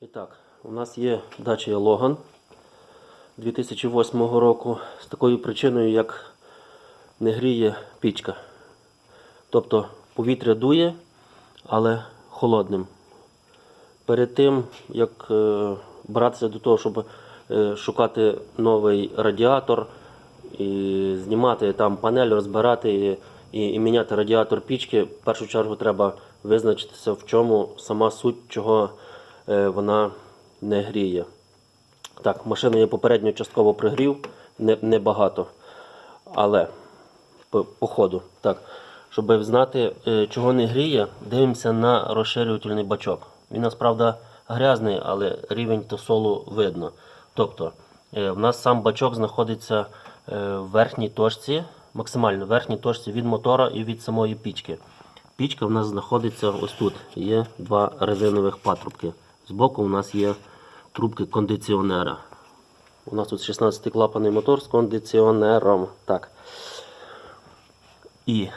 І так, у нас є дача Логан 2008 року з такою причиною, як не гріє пічка. Тобто повітря дує, але холодним. Перед тим, як е, братися до того, щоб е, шукати новий радіатор і знімати там панель, розбирати і, і міняти радіатор пічки, в першу чергу треба визначитися, в чому сама суть, чого вона не гріє. Так, машину я попередньо частково пригрів, не, небагато. Але по, по ходу. Так, щоб знати, е, чого не гріє, дивимося на розширювальний бачок. Він насправді грязний, але рівень тосолу видно. Тобто, е, в нас сам бачок знаходиться е, в верхній точці, максимально в верхній точці від мотора і від самої пічки. Пічка в нас знаходиться ось тут. Є два резинових патрубки. Збоку у нас є трубки кондиціонера. У нас тут 16-клапаний мотор з кондиціонером. Так. І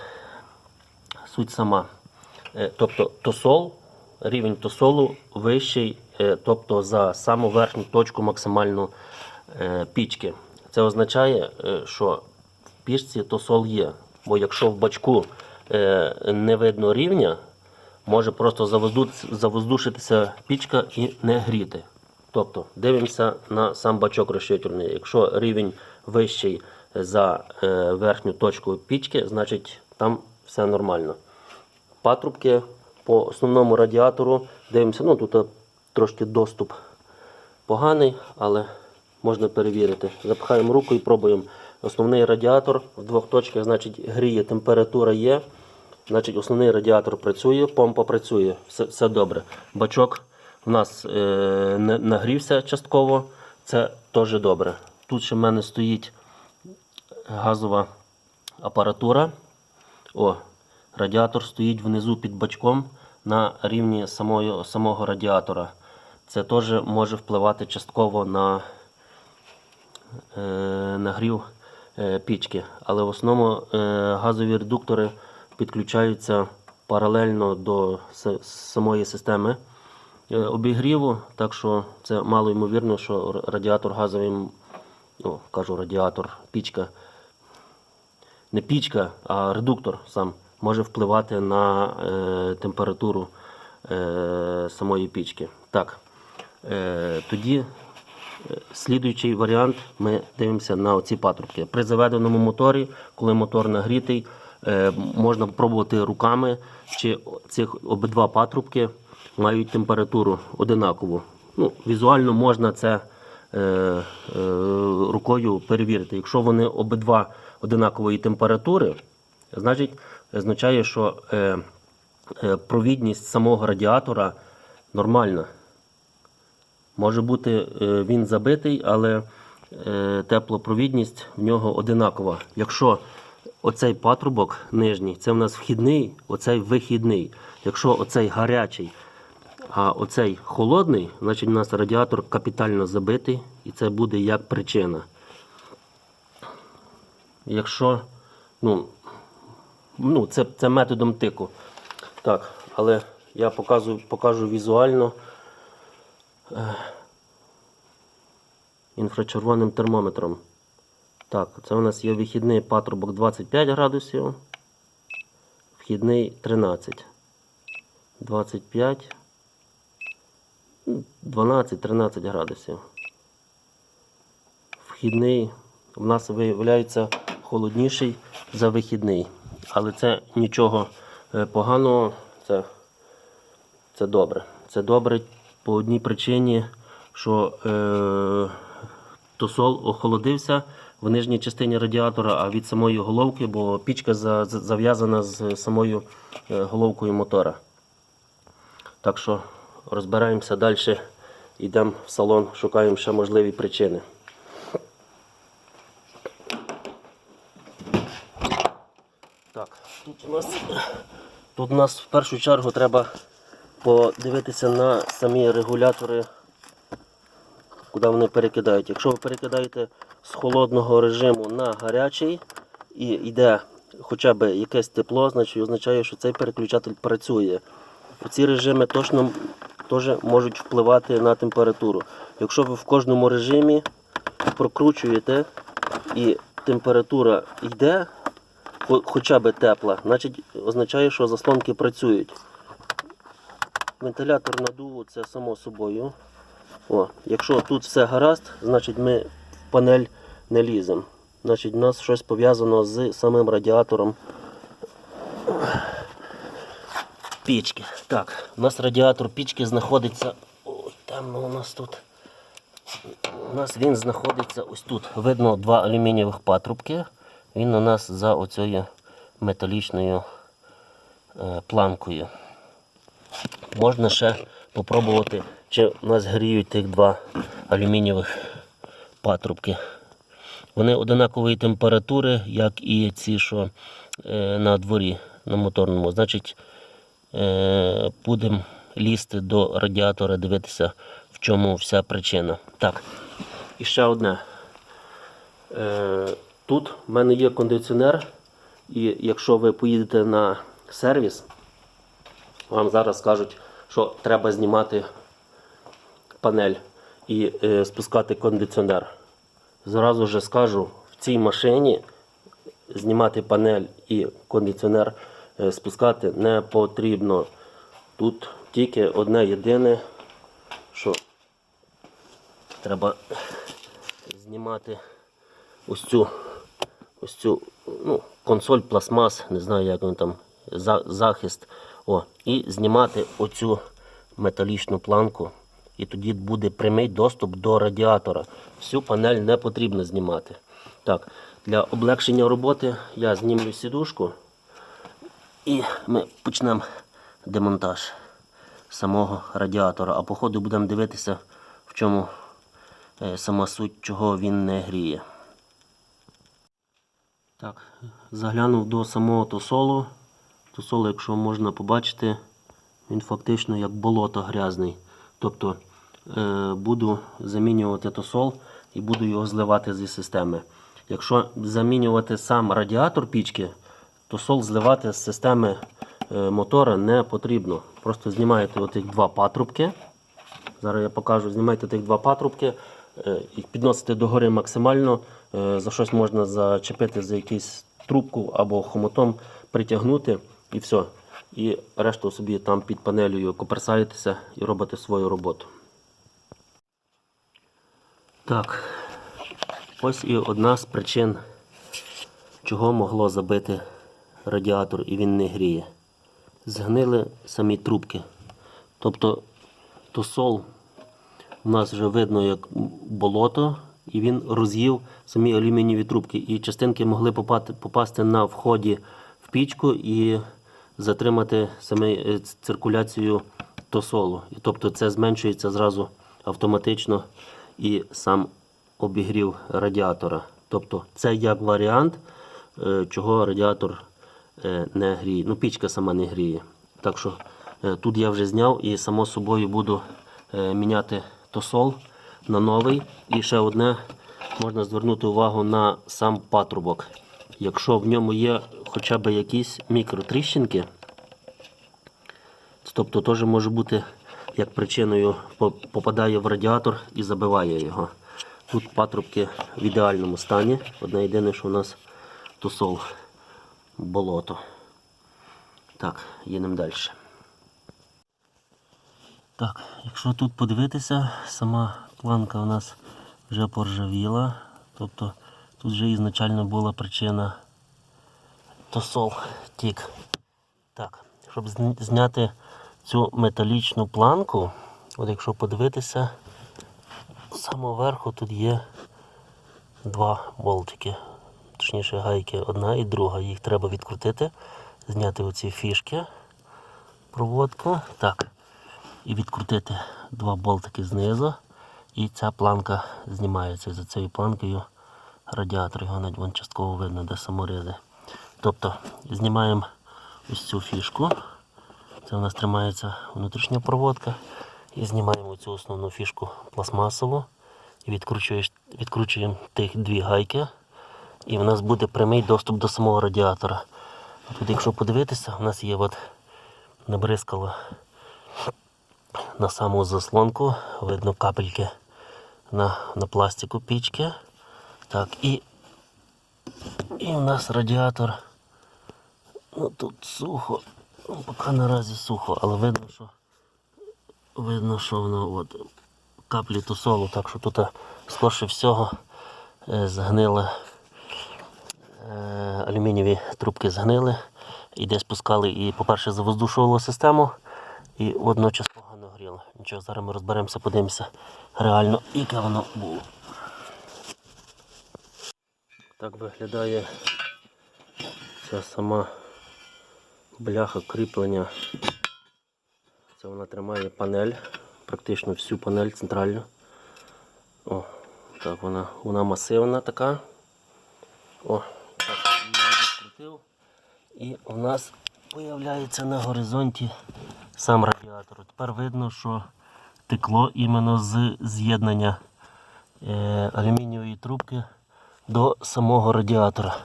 суть сама. Е, Тобто тосол, рівень тосолу вищий, е, тобто за саму верхню точку максимальну е, пічки. Це означає, що в пічці тосол є. Бо якщо в бачку не видно рівня, може просто завоздушитися пічка і не гріти. Тобто дивимося на сам бачок розширювальний. Якщо рівень вищий за е, верхню точку пічки, значить там все нормально. Патрубки по основному радіатору дивимося. Ну тут е, трошки доступ поганий, але можна перевірити. Запихаємо руку і пробуємо. Основний радіатор в двох точках, значить, гріє, температура є. Значить, основний радіатор працює, помпа працює, все, все добре. Бачок у нас е, нагрівся частково, це теж добре. Тут ще в мене стоїть газова апаратура. О, радіатор стоїть внизу під бачком на рівні самої, самого радіатора. Це теж може впливати частково на е, нагрів е, пічки. Але в основному е, газові редуктори підключаються паралельно до самої системи е, обігріву, так що це мало ймовірно, що радіатор газовий, м, ну, кажу радіатор, пічка, не пічка, а редуктор сам може впливати на е, температуру е, самої пічки. Так, е, тоді е, слідуючий варіант ми дивимося на оці патрубки. При заведеному моторі, коли мотор нагрітий, можна пробувати руками, чи цих обидва патрубки мають температуру одинакову. Ну, візуально можна це е, е, рукою перевірити. Якщо вони обидва одинакової температури, значить означає, що е, е, провідність самого радіатора нормальна. Може бути е, він забитий, але е, теплопровідність в нього одинакова. Якщо оцей патрубок нижній, це в нас вхідний, оцей вихідний. Якщо оцей гарячий, а оцей холодний, значить у нас радіатор капітально забитий, і це буде як причина. Якщо, ну, ну це, це методом тику. Так, але я показую, покажу візуально е, інфрачервоним термометром. Так, це у нас є вихідний патрубок 25 градусів, вхідний 13. 25, 12-13 градусів. Вхідний в нас виявляється холодніший за вихідний. Але це нічого е, поганого, це, це добре. Це добре по одній причині, що е, тосол охолодився в нижній частині радіатора, а від самої головки, бо пічка за- за- зав'язана з самою е, головкою мотора. Так що розбираємося далі, йдемо в салон, шукаємо ще можливі причини. Так, тут у нас, тут у нас в першу чергу треба подивитися на самі регулятори, куди вони перекидають. Якщо ви перекидаєте з холодного режиму на гарячий і йде хоча б якесь тепло, значить означає, що цей переключатель працює. Ці режими точно теж можуть впливати на температуру. Якщо ви в кожному режимі прокручуєте і температура йде, хоча б тепла, значить означає, що заслонки працюють. Вентилятор надуву це само собою. О, якщо тут все гаразд, значить ми панель не ліземо. Значить, у нас щось пов'язано з самим радіатором пічки. Так, у нас радіатор пічки знаходиться. Ой, темно у нас тут. У нас він знаходиться ось тут. Видно два алюмінієвих патрубки. Він у нас за оцією металічною е, планкою. Можна ще попробувати, чи у нас гріють тих два алюмінієвих патрубки. Вони одинакової температури, як і ці, що е, на дворі на моторному. Значить, е, будемо лізти до радіатора, дивитися, в чому вся причина. Так, і ще одне. Е, тут в мене є кондиціонер, і якщо ви поїдете на сервіс, вам зараз скажуть, що треба знімати панель і е, спускати кондиціонер. Зразу же скажу, в цій машині знімати панель і кондиціонер е, спускати не потрібно. Тут тільки одне єдине, що треба знімати ось цю, ось цю ну, консоль пластмас, не знаю, як він там, захист. О, і знімати оцю металічну планку. І тоді буде прямий доступ до радіатора. Всю панель не потрібно знімати. Так, для облегшення роботи я знімлю сідушку і ми почнемо демонтаж самого радіатора. А по ходу будемо дивитися, в чому е, сама суть, чого він не гріє. Так, заглянув до самого тосолу. Тосол, якщо можна побачити, він фактично як болото грязний. Тобто буду замінювати тосол і буду його зливати зі системи. Якщо замінювати сам радіатор пічки, тосол зливати з системи е, мотора не потрібно. Просто знімаєте отих два патрубки. Зараз я покажу, знімайте тих два патрубки, е, і підносите догори максимально. е, За щось можна зачепити за якусь трубку або хомутом притягнути і все. І решту собі там під панелью коперсаєтеся і робите свою роботу. Так, ось і одна з причин, чого могло забити радіатор і він не гріє. Згнили самі трубки. Тобто тосол у нас вже видно як болото, і він роз'їв самі алюмінієві трубки. І частинки могли попасти на вході в пічку і затримати саме е, циркуляцію тосолу. Тобто це зменшується зразу автоматично і сам обігрів радіатора. Тобто це як варіант, е, чого радіатор е, не гріє. Ну, пічка сама не гріє. Так що е, тут я вже зняв і само собою буду міняти тосол на новий. І ще одне можна звернути увагу на сам патрубок. Якщо в ньому є хоча б якісь мікротріщинки, тобто теж може бути як причиною попадає в радіатор і забиває його. Тут патрубки в ідеальному стані. Одне єдине, що у нас тусол болото. Так, їдемо далі. Так, якщо тут подивитися, сама планка у нас вже поржавіла. Тобто тут вже ізначально була причина тосол тік. Так, щоб зняти цю металічну планку, от якщо подивитися, з самого тут є два болтики. Точніше гайки, одна і друга. Їх треба відкрутити, зняти оці фішки, проводка. Так. І відкрутити два болтики знизу. І ця планка знімається. За цією планкою радіатор, його навіть вон частково видно, де саморізи. Тобто знімаємо ось цю фішку. Це у нас тримається внутрішня проводка. І знімаємо цю основну фішку пластмасову. Відкручуємо тих дві гайки. І в нас буде прямий доступ до самого радіатора. Тут, якщо подивитися, у нас є от набризкало на саму заслонку. Видно капельки на, на пластику пічки. Так, і, і у нас радіатор. Ну тут сухо. Ну, поки наразі сухо, але видно, що видно, що воно от, каплі тусолу, так що тут скорше всього е, згнили е, алюмінієві трубки згнили і десь пускали і, по-перше, завоздушувало систему і водночас погано гріло. Нічого, зараз ми розберемося, подивимося реально, яке воно було. Так виглядає ця сама бляха кріплення. Це вона тримає панель, практично всю панель центральну. О, так вона, вона масивна така. О, так, відкрутив. І у нас з'являється на горизонті сам радіатор. Тепер видно, що текло іменно з з'єднання е, алюмінієвої трубки до самого радіатора.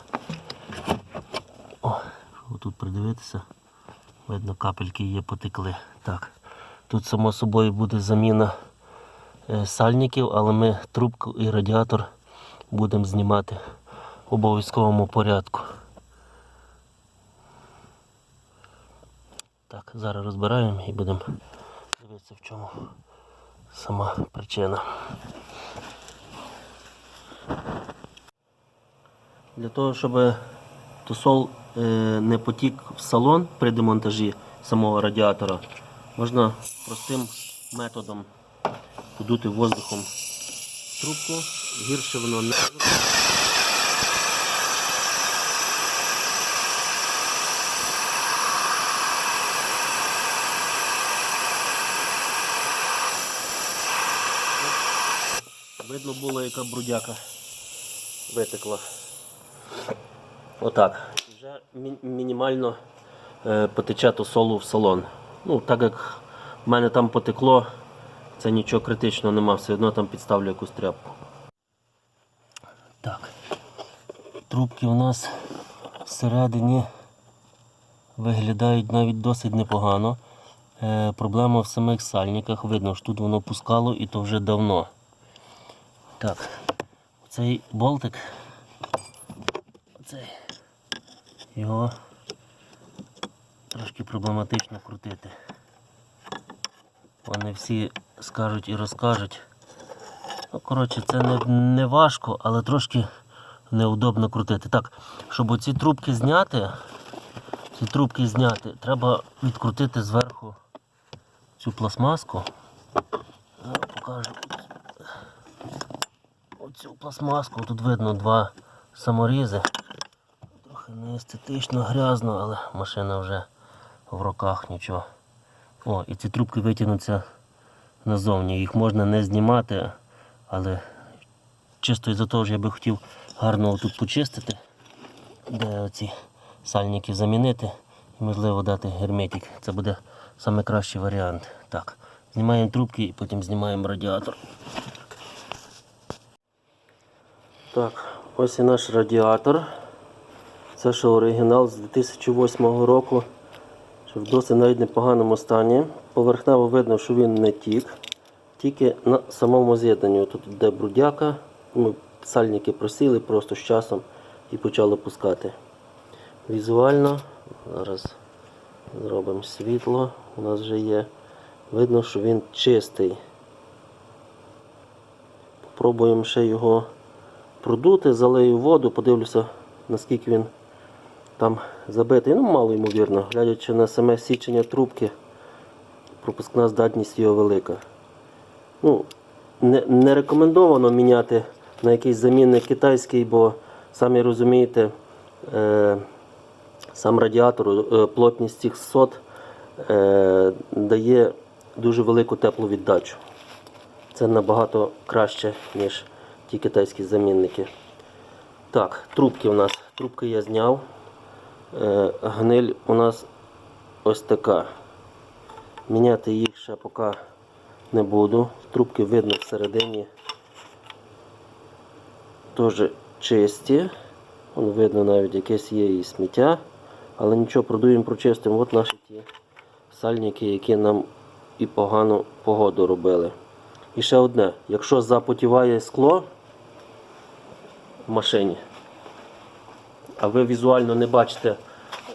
Тут придивитися, видно, капельки є потекли. Так. Тут, само собою, буде заміна е, сальників, але ми трубку і радіатор будемо знімати в обов'язковому порядку. Так, зараз розбираємо і будемо дивитися, в чому сама причина. Для того, щоб тусол не потік в салон при демонтажі самого радіатора, можна простим методом подути воздухом трубку. Гірше воно не. Видно було, яка брудяка витекла. Отак. Вже мінімально е, потече то солу в салон. Ну, так як в мене там потекло, це нічого критичного нема, все одно там підставлю якусь тряпку. Так. Трубки у нас всередині виглядають навіть досить непогано. Е, проблема в самих сальниках. Видно, що тут воно пускало і то вже давно. Так, цей болтик, цей, його трошки проблематично крутити. Вони всі скажуть і розкажуть. Ну, коротше, це не, не важко, але трошки неудобно крутити. Так, щоб оці трубки зняти, ці трубки зняти, треба відкрутити зверху цю пластмаску. Зараз покажу оцю пластмаску. Тут видно два саморізи. Естетично грязно, але машина вже в руках нічого. О, і ці трубки витягнуться назовні. Їх можна не знімати, але чисто із-за того, що я би хотів гарно тут почистити, де оці сальники замінити і можливо дати герметик. Це буде найкращий варіант. Так, знімаємо трубки і потім знімаємо радіатор. Так, ось і наш радіатор. Це ще оригінал з 2008 року. Що в досить навіть непоганому стані. Поверхнево видно, що він не тік. Тільки на самому з'єднанні. Тут йде брудяка. Ми сальники просіли просто з часом і почали пускати. Візуально, зараз зробимо світло. У нас вже є. Видно, що він чистий. Попробуємо ще його продути, залию воду, подивлюся, наскільки він там забитий. Ну, мало ймовірно, глядячи на саме січення трубки, пропускна здатність його велика. Ну, не, не рекомендовано міняти на якийсь замінник китайський, бо самі розумієте, е, сам радіатор, е, плотність цих сот е, дає дуже велику тепловіддачу. Це набагато краще, ніж ті китайські замінники. Так, трубки у нас. Трубки я зняв. Е, гниль у нас ось така. Міняти їх ще поки не буду. Трубки видно всередині. Теж чисті. Вон видно навіть якесь є і сміття. Але нічого, продуємо, прочистимо. От наші ті сальники, які нам і погану погоду робили. І ще одне, якщо запотіває скло в машині, а ви візуально не бачите,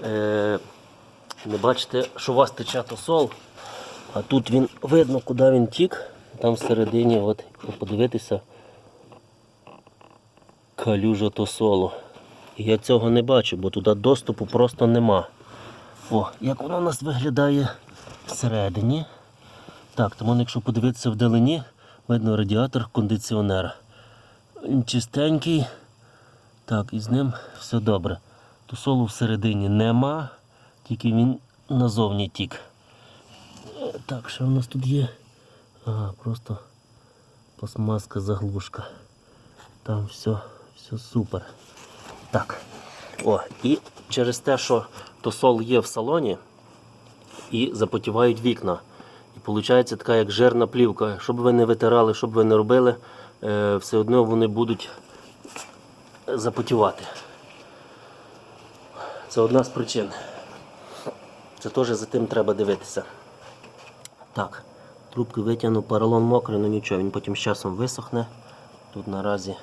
е, не бачите, що у вас тече тосол, а тут він видно, куди він тік, там всередині, от, подивитися, калюжа тосолу. І я цього не бачу, бо туди доступу просто нема. О, як воно у нас виглядає всередині. Так, тому якщо подивитися вдалині, видно радіатор кондиціонера. Чистенький. Так, і з ним все добре. Тусолу всередині нема, тільки він назовні тік. Е, Так, що в нас тут є? Ага, просто пластмаска заглушка. Там все, все супер. Так. О, і через те, що тосол є в салоні, і запотівають вікна. І виходить така як жирна плівка. Щоб ви не витирали, щоб ви не робили, е, все одно вони будуть запотівати. Це одна з причин. Це теж за тим треба дивитися. Так, трубки витягну, поролон мокрий, ну нічого, він потім з часом висохне. Тут наразі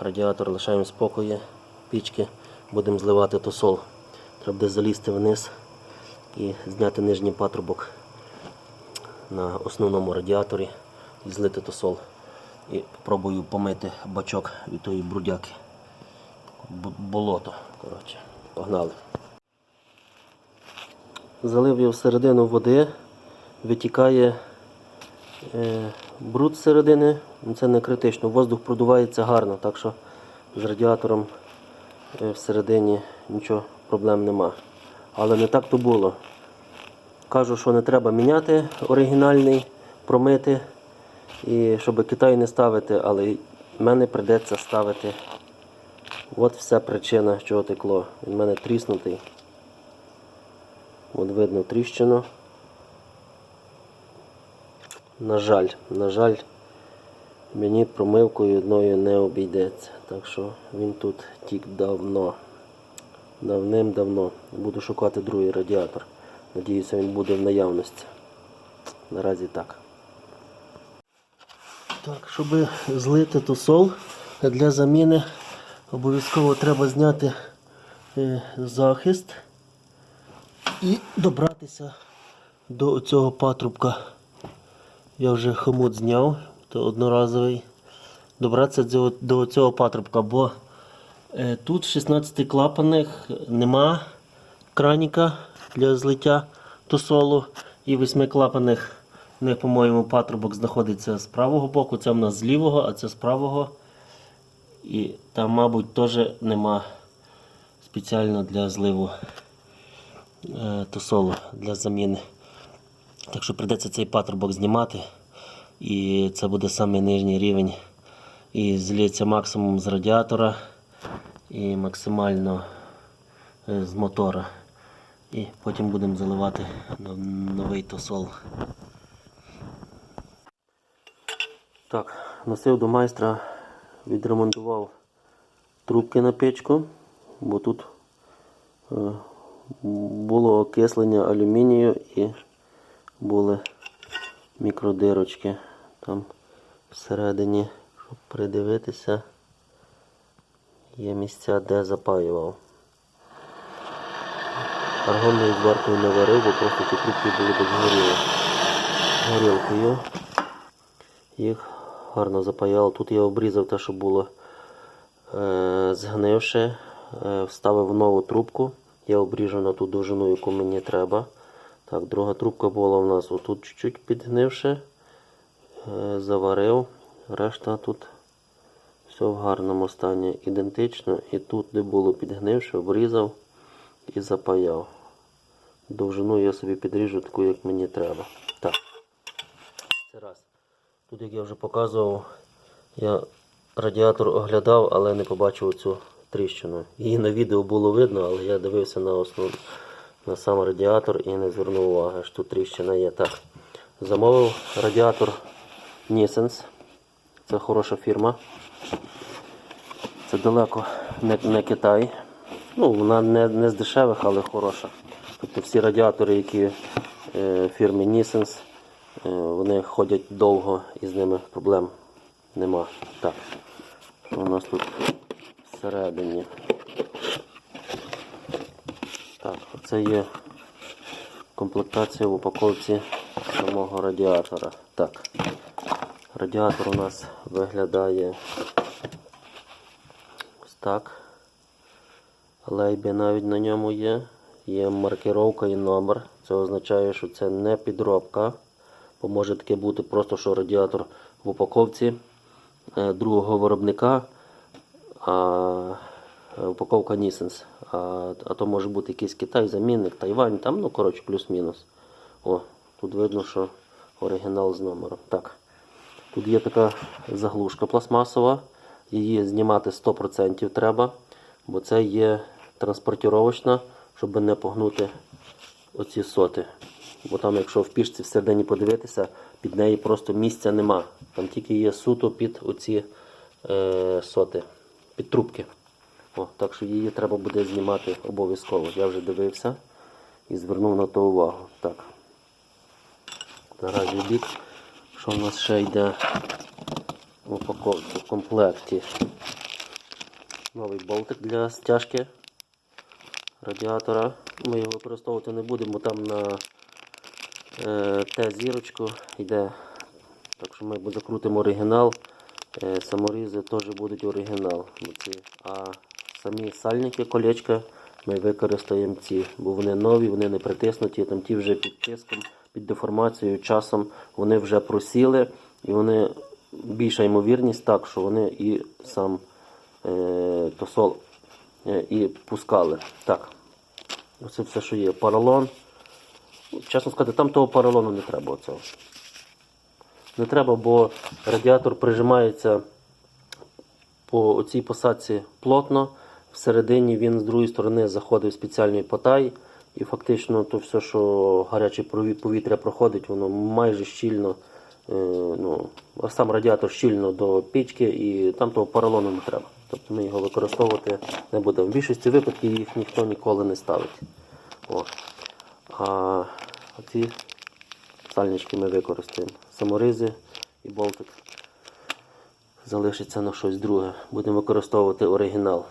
радіатор лишаємо спокої, пічки, будемо зливати тосол. Треба буде залізти вниз і зняти нижній патрубок на основному радіаторі і злити тосол. І спробую помити бачок від тої брудяки. Болото. Коротше, погнали. Залив його всередину води, витікає е, бруд з середини, Ну, це не критично. Воздух продувається гарно, так що з радіатором е, всередині нічого проблем нема. Але не так то було. Кажу, що не треба міняти оригінальний, промити, і щоб Китай не ставити, але мене прийдеться ставити. От вся причина, чого текло. Він мене тріснутий. От видно тріщину. На жаль, на жаль, мені промивкою одною не обійдеться. Так що він тут тік давно. Давним-давно. Буду шукати другий радіатор. Надіюся, він буде в наявності. Наразі так. Так, щоб злити тусол для заміни, обов'язково треба зняти е, захист і добратися до цього патрубка. Я вже хомут зняв, то одноразовий. Добратися до, цього патрубка, бо е, тут 16 клапаних нема краніка для злиття тосолу. І 8 клапаних, в них, по-моєму, патрубок знаходиться з правого боку, це в нас з лівого, а це з правого. І там, мабуть, теж нема спеціально для зливу е, тосолу для заміни. Так що прийдеться цей патрубок знімати. І це буде самий нижній рівень. І злється максимум з радіатора і максимально е, з мотора. І потім будемо заливати новий тосол. Так, носив до майстра, відремонтував трубки на печку, бо тут е, було окислення алюмінію і були мікродирочки там всередині, щоб придивитися, є місця, де запаював. Аргонною зваркою не варив, бо просто ці трубки були без горіли. Горілкою. Їх гарно запаяло. Тут я обрізав те, що було е, згнивше. Е, вставив нову трубку. Я обріжу на ту довжину, яку мені треба. Так, друга трубка була у нас отут чуть-чуть підгнивше. Е, заварив. Решта тут все в гарному стані. Ідентично. І тут, де було підгнивше, обрізав і запаяв. Довжину я собі підріжу таку, як мені треба. Тут, як я вже показував, я радіатор оглядав, але не побачив цю тріщину. Її на відео було видно, але я дивився на основу на сам радіатор і не звернув уваги, що тут тріщина є. Так. Замовив радіатор Nissens. Це хороша фірма. Це далеко не, не Китай. Ну, вона не, не з дешевих, але хороша. Тобто всі радіатори, які е, фірми Nissens. Е, Вони ходять довго і з ними проблем нема. Так, що у нас тут всередині? Так, це є комплектація в упаковці самого радіатора. Так, радіатор у нас виглядає ось так. Лейбі навіть на ньому є. Є маркировка і номер. Це означає, що це не підробка. Бо може таке бути просто, що радіатор в упаковці е, другого виробника, а е, упаковка Nissens. А, а то може бути якийсь Китай, замінник, Тайвань, там, ну коротше, плюс-мінус. О, тут видно, що оригінал з номером. Так. Тут є така заглушка пластмасова. Її знімати 100% треба, бо це є транспортіровочна, щоб не погнути оці соти. Бо там, якщо в пішці всередині подивитися, під неї просто місця нема. Там тільки є суто під оці е, соти, під трубки. О, так що її треба буде знімати обов'язково. Я вже дивився і звернув на то увагу. Так. Наразі бік. Що в нас ще йде в упаковці в комплекті? Новий болтик для стяжки радіатора. Ми його використовувати не будемо, бо там на е, Т-зірочку йде. Так що ми закрутимо оригінал. Е, саморізи теж будуть оригінал. А самі сальники, колечка ми використаємо ці, бо вони нові, вони не притиснуті, там ті вже під тиском, під деформацією, часом вони вже просіли і вони більша ймовірність так, що вони і сам е, тосол е, і пускали. Так, оце все, що є. Поролон. Чесно сказати, там того поролону не треба оцього. Не треба, бо радіатор прижимається по оцій посадці плотно. Всередині він з другої сторони заходить в спеціальний потай. І фактично то все, що гаряче повітря проходить, воно майже щільно, е, ну, сам радіатор щільно до пічки і там того поролону не треба. Тобто ми його використовувати не будемо. В більшості випадків їх ніхто ніколи не ставить. О. А оці сальнички ми використаємо. Саморизи і болтик залишиться на щось друге. Будемо використовувати оригінал.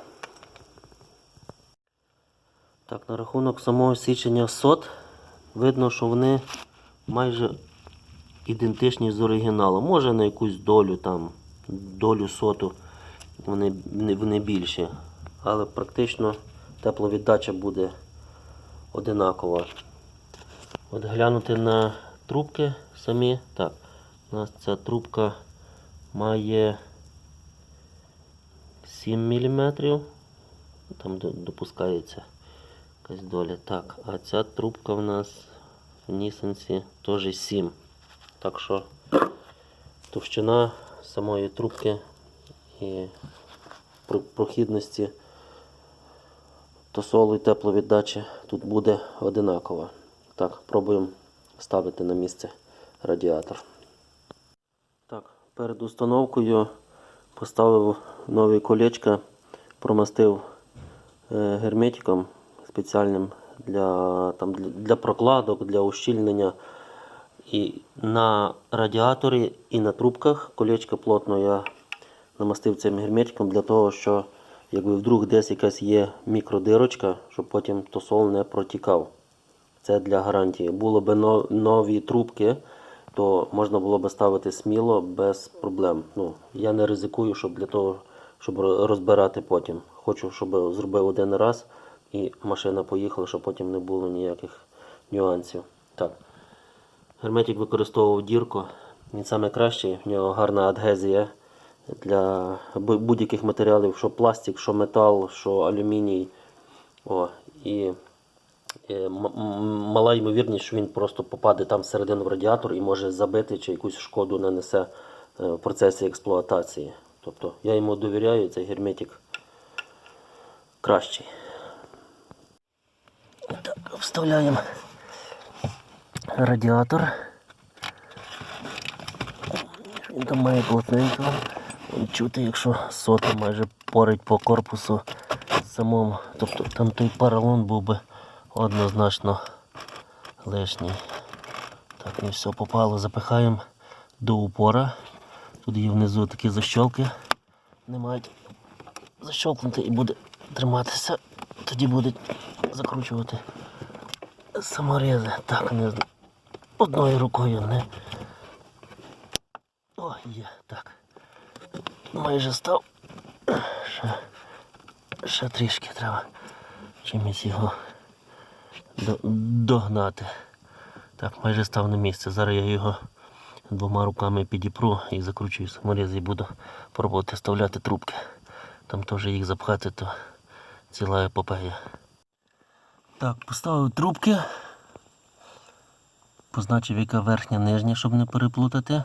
Так, на рахунок самого січення сот, видно, що вони майже ідентичні з оригіналом. Може на якусь долю там, долю соту вони, вони більші. Але практично тепловіддача буде одинакова. От глянути на трубки самі. Так, у нас ця трубка має 7 мм. Там допускається якась доля. Так, а ця трубка в нас в Нісенсі теж 7. Так що товщина самої трубки і про- прохідності тосолу і тепловіддачі тут буде одинакова. Так, пробуємо ставити на місце радіатор. Так, перед установкою поставив нові колечка, промастив е, герметиком спеціальним для, там, для, прокладок, для ущільнення. І на радіаторі і на трубках колечка плотно я намастив цим герметиком для того, що якби вдруг десь якась є мікродирочка, щоб потім тосол не протікав. Це для гарантії. Було б нові трубки, то можна було б ставити сміло без проблем. Ну, я не ризикую, щоб для того, щоб розбирати потім. Хочу, щоб зробив один раз і машина поїхала, щоб потім не було ніяких нюансів. Так. Герметик використовував дірку. Він саме кращий, в нього гарна адгезія для будь-яких матеріалів, що пластик, що метал, що алюміній. О, і мала ймовірність, що він просто попаде там всередину в радіатор і може забити чи якусь шкоду нанесе е, в процесі експлуатації. Тобто я йому довіряю, цей герметик кращий. Так, вставляємо радіатор. Він там має плотненько. Чути, якщо сота майже порить по корпусу самому. Тобто там той поролон був би однозначно лишній. Так, не все попало, запихаємо до упора. Тут є внизу такі защолки. Не мають защолкнути і буде триматися. Тоді будуть закручувати саморези. Так, не одною рукою не. О, є, так. Майже став. Ще, ще трішки треба чимось його догнати. Так, майже став на місце. Зараз я його двома руками підіпру і закручую саморіз і буду пробувати вставляти трубки. Там теж їх запхати, то ціла епопея. Так, поставив трубки. Позначив, яка верхня нижня, щоб не переплутати.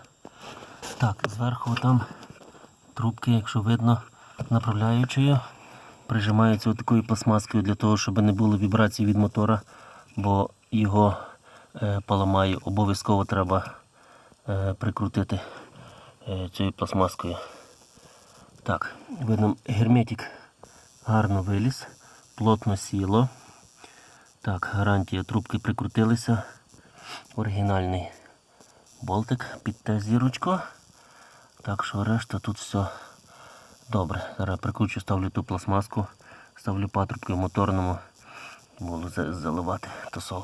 Так, зверху там трубки, якщо видно, направляючою. Прижимаються такою пластмаскою для того, щоб не було вібрацій від мотора, бо його е, поламає. Обов'язково треба е, прикрутити е, цією пластмаскою. Так, видно, герметик гарно виліз, плотно сіло. Так, гарантія, трубки прикрутилися. Оригінальний болтик під те зірочку. Так що решта тут все добре. Зараз прикручу, ставлю ту пластмаску, ставлю патрубки в моторному за- заливати тосол.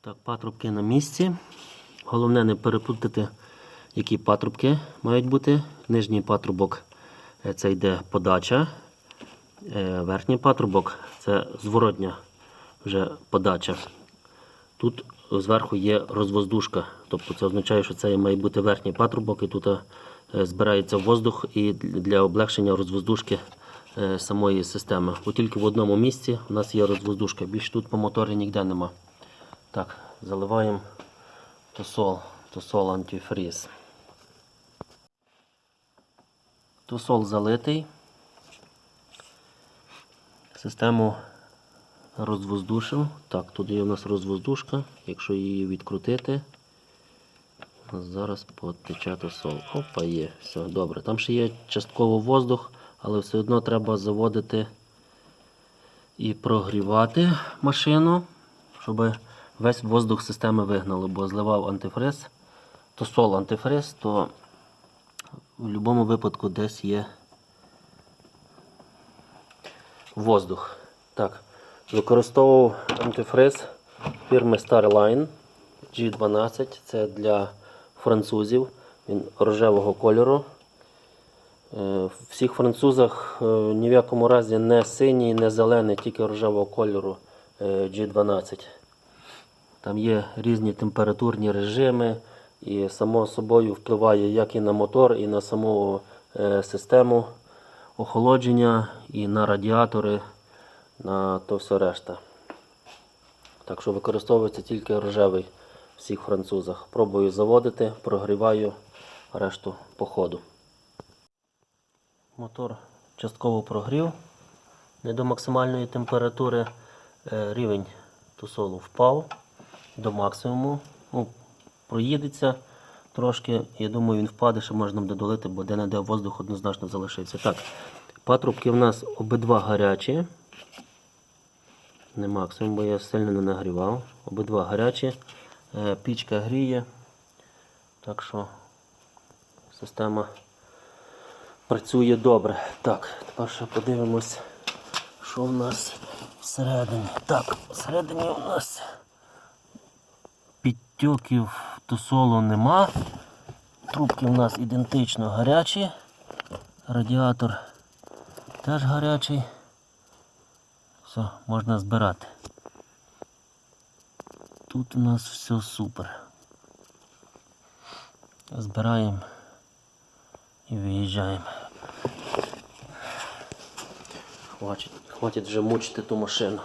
Так, патрубки на місці. Головне не переплутати, які патрубки мають бути. Нижній патрубок е, це йде подача. Е, Верхній патрубок це зворотня вже подача. Тут зверху є розвоздушка, тобто це означає, що це має бути верхній патрубок, і тут е, збирається воздух і для облегшення розвоздушки самої системи. Бо тільки в одному місці у нас є розвоздушка, більше тут по моторі ніде нема. Так, заливаємо тосол, тосол антифріз. Тосол залитий. Систему розвоздушив. Так, тут є у нас розвоздушка. Якщо її відкрутити, зараз потече тосол. Опа, є. Все, добре. Там ще є частково воздух, але все одно треба заводити і прогрівати машину, щоб весь воздух системи вигнало, бо зливав антифриз, тосол антифриз, то в будь-якому випадку десь є воздух. Так, використовував антифриз фірми Starline G12. Це для французів. Він рожевого кольору. Е, В всіх французах е, ні в якому разі не синій, не зелений, тільки рожевого кольору е, G12. Там є різні температурні режими, і само собою впливає як і на мотор, і на саму е, систему охолодження, і на радіатори, на то все решта. Так що використовується тільки рожевий всіх французах. Пробую заводити, прогріваю решту по ходу. Мотор частково прогрів не до максимальної температури. Е, Рівень тусолу впав до максимуму. Ну, проїдеться трошки. Я думаю, він впаде, що можна буде долити, бо де-не-де воздух однозначно залишився. Так, патрубки в нас обидва гарячі. Не максимум, бо я сильно не нагрівав. Обидва гарячі. Е, Пічка гріє. Так що система працює добре. Так, тепер ще подивимось, що в нас всередині. Так, всередині у нас підтьоків тусолу нема. Трубки у нас ідентично гарячі. Радіатор теж гарячий. Все, можна збирати. Тут у нас все супер. Збираємо і виїжджаємо. Хватить, хватить вже мучити ту машину.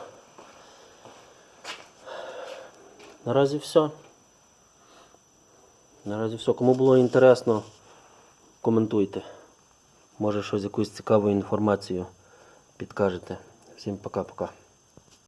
Наразі все. Наразі все. Кому було інтересно, коментуйте. Може щось якусь цікаву інформацію підкажете. Всім пока-пока.